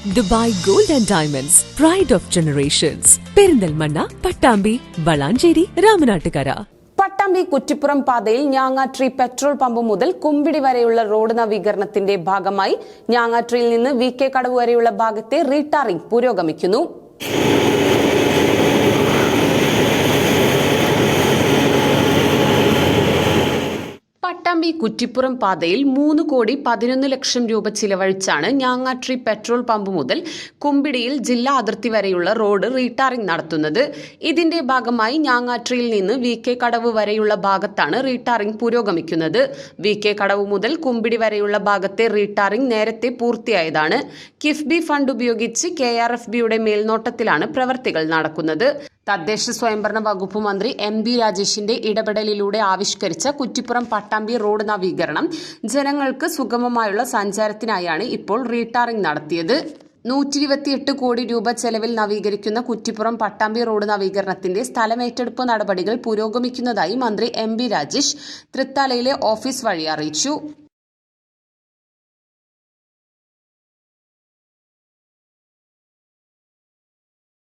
Dubai gold and diamonds pride of generations Perinthalmanna Pattambi Valanchery Ramanattukara. Pattambi Kuttippuram പാതയിൽ Njangattiri petrol pump മുതൽ കുമ്പിടി വരെയുള്ള road നവീകരണത്തിന്റെ ഭാഗമായി ഞാങ്ങാട്രിയിൽ നിന്ന് V K കടവ് വരെയുള്ള ഭാഗത്തെ റീടാറിംഗ് പുരോഗമിക്കുന്നു. പട്ടാമ്പി കുറ്റിപ്പുറം പാതയിൽ മൂന്ന് കോടി പതിനൊന്ന് ലക്ഷം രൂപ ചിലവഴിച്ചാണ് ഞാങ്ങാട്രി പെട്രോൾ പമ്പ് മുതൽ കുമ്പിടിയിൽ ജില്ലാ അതിർത്തി വരെയുള്ള റോഡ് റീടാറിംഗ് നടത്തുന്നത്. ഇതിന്റെ ഭാഗമായി ഞാങ്ങാട്രിയിൽ നിന്ന് വി കെ കടവ് വരെയുള്ള ഭാഗത്താണ് റീടാറിംഗ് പുരോഗമിക്കുന്നത്. വി കെ കടവ് മുതൽ കുമ്പിടി വരെയുള്ള ഭാഗത്തെ റീടാറിംഗ് നേരത്തെ പൂർത്തിയായതാണ്. കിഫ്ബി ഫണ്ട് ഉപയോഗിച്ച് കെ ആർ എഫ് ബിയുടെ മേൽനോട്ടത്തിലാണ് പ്രവർത്തികൾ നടക്കുന്നത്. തദ്ദേശ സ്വയംഭരണ വകുപ്പ് മന്ത്രി എം ബി രാജേഷിന്റെ ഇടപെടലിലൂടെ ആവിഷ്കരിച്ച കുറ്റിപ്പുറം പട്ടാമ്പി റോഡ് നവീകരണം ജനങ്ങൾക്ക് സുഗമമായുള്ള സഞ്ചാരത്തിനായാണ് ഇപ്പോൾ റീടാറിംഗ് നടത്തിയത്. നൂറ്റി ഇരുപത്തിയെട്ട് കോടി രൂപ ചെലവിൽ നവീകരിക്കുന്ന കുറ്റിപ്പുറം പട്ടാമ്പി റോഡ് നവീകരണത്തിന്റെ സ്ഥലമേറ്റെടുപ്പ് നടപടികൾ പുരോഗമിക്കുന്നതായി മന്ത്രി എം ബി രാജേഷ് തൃത്താലയിലെ ഓഫീസ് വഴി അറിയിച്ചു.